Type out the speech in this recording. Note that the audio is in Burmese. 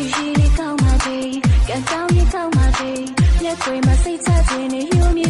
ချီရှိနေကောင်းပါသေးကံကောင်းနေကောင်းပါသေးလက်တွေမှာစိတ်ချခြင်းနဲ့ယုံမြ